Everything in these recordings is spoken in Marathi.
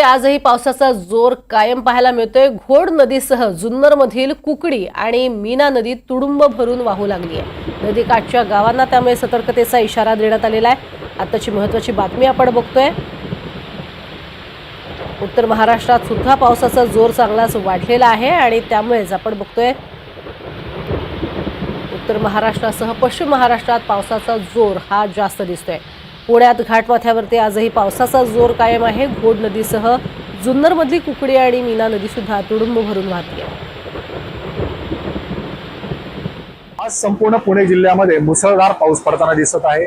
आजही पावसाचा जोर कायम पाहायला मिळतोय. घोड नदीसह जुन्नरमधील कुकडी आणि मीना नदी तुडुंब भरून वाहू लागली आहे. नदीकाठच्या गावांना त्यामुळे सतर्कतेचा इशारा देण्यात आलेला आहे. आताची महत्वाची बातमी आपण बघतोय. उत्तर महाराष्ट्रात सुद्धा पावसाचा जोर चांगलाच वाढलेला आहे आणि त्यामुळेच आपण बघतोय उत्तर महाराष्ट्रासह पश्चिम महाराष्ट्रात पावसाचा जोर हा जास्त दिसतोय. पुण्यात घाटमाथ्यावरती आजही पावसाचा जोर कायम आहे. घोड नदीसह जुन्नरमधली कुकडी आणि मीना नदीसुद्धा तुडुंब भरून वाहते. आज संपूर्ण पुणे जिल्ह्यामध्ये मुसळधार पाऊस पडताना दिसत आहे.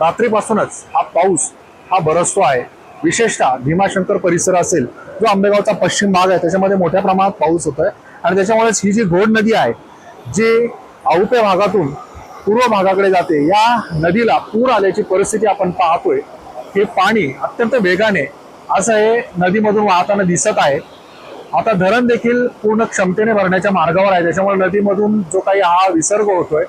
रात्रीपासूनच हा पाऊस हा बरसतो आहे. विशेषतः भीमाशंकर परिसर असेल जो आंबेगावचा पश्चिम भाग आहे त्याच्यामध्ये मोठ्या प्रमाणात पाऊस होतोय. आणि त्याच्यामुळेच ही जी घोड नदी आहे जी औपे भागातून पूर्व भागाकडे जाते. या नदीला पूर आल्याची परिस्थिती आपण पाहतोय. हे पाणी अत्यंत वेगाने असं हे नदीमधून वाहताना दिसत आहे. आता धरण देखील पूर्ण क्षमतेने भरण्याच्या मार्गावर आहे. त्याच्यामुळे नदीमधून जो काही हा विसर्ग होतोय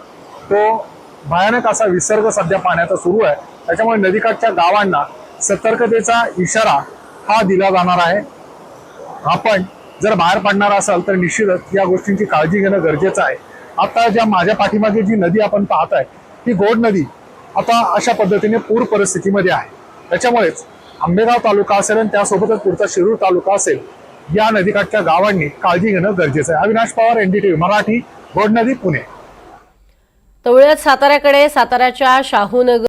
तो भयानक असा विसर्ग सध्या पाण्याचा सुरू आहे. त्याच्यामुळे नदीकाठच्या गावांना सतर्कतेचा इशारा हा दिला जाणार आहे. आपण जर बाहेर पडणार असाल तर निश्चितच या गोष्टींची काळजी घेणं गरजेचं आहे. आता ज्या माझ्या पाठीमागे जी नदी आपण पाहताय ती गोड नदी आता अशा पद्धतीने पूर परिस्थितीमध्ये आहे. त्याच्यामुळेच आंबेगाव तालुका असेल आणि त्यासोबतच पुढचा शिरूर तालुका असेल या नदीकाठच्या गावांनी काळजी घेणं गरजेचं आहे. अविनाश पवार एनडीटीव्ही मराठी गोड नदी पुणे. तवळ्यात साताऱ्याकडे साताऱ्याच्या शाहूनगर